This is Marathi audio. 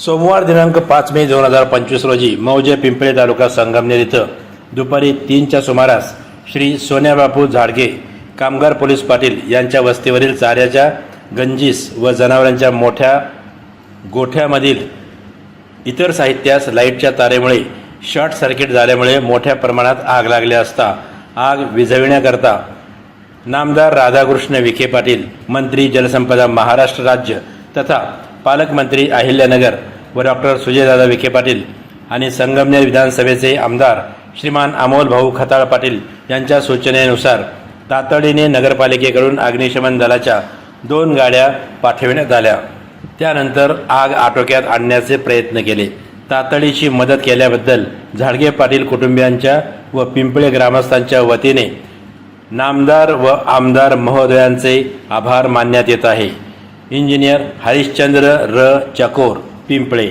सोमवार दिनांक पाच मे दोन हजार पंचवीस रोजी मौजे पिंपळे तालुका संगमनेर इथं दुपारी तीनच्या सुमारास श्री सोन्याबापू झाडगे कामगार पोलीस पाटील यांच्या वस्तीवरील चाऱ्याच्या गंजीस व जनावरांच्या मोठ्या गोठ्यामधील इतर साहित्यास लाईटच्या तारेमुळे शॉर्ट सर्किट झाल्यामुळे मोठ्या प्रमाणात आग लागली असता आग विझविण्याकरता नामदार राधाकृष्ण विखे पाटील मंत्री जलसंपदा महाराष्ट्र राज्य तथा पालकमंत्री अहिल्यानगर व डॉक्टर सुजयदादा विखे पाटील आणि संगमनेर विधानसभेचे आमदार श्रीमान अमोल भाऊ खताळ पाटील यांच्या सूचनेनुसार तातडीने नगरपालिकेकडून अग्निशमन दलाच्या दोन गाड्या पाठविण्यात आल्या. त्यानंतर आग आटोक्यात आणण्याचे प्रयत्न केले. तातडीची मदत केल्याबद्दल झाडगे पाटील कुटुंबियांच्या व पिंपळे ग्रामस्थांच्या वतीने नामदार व आमदार महोदयांचे आभार मानण्यात येत आहे. इंजिनियर हरिश्चंद्र र. चकोर पिंपळे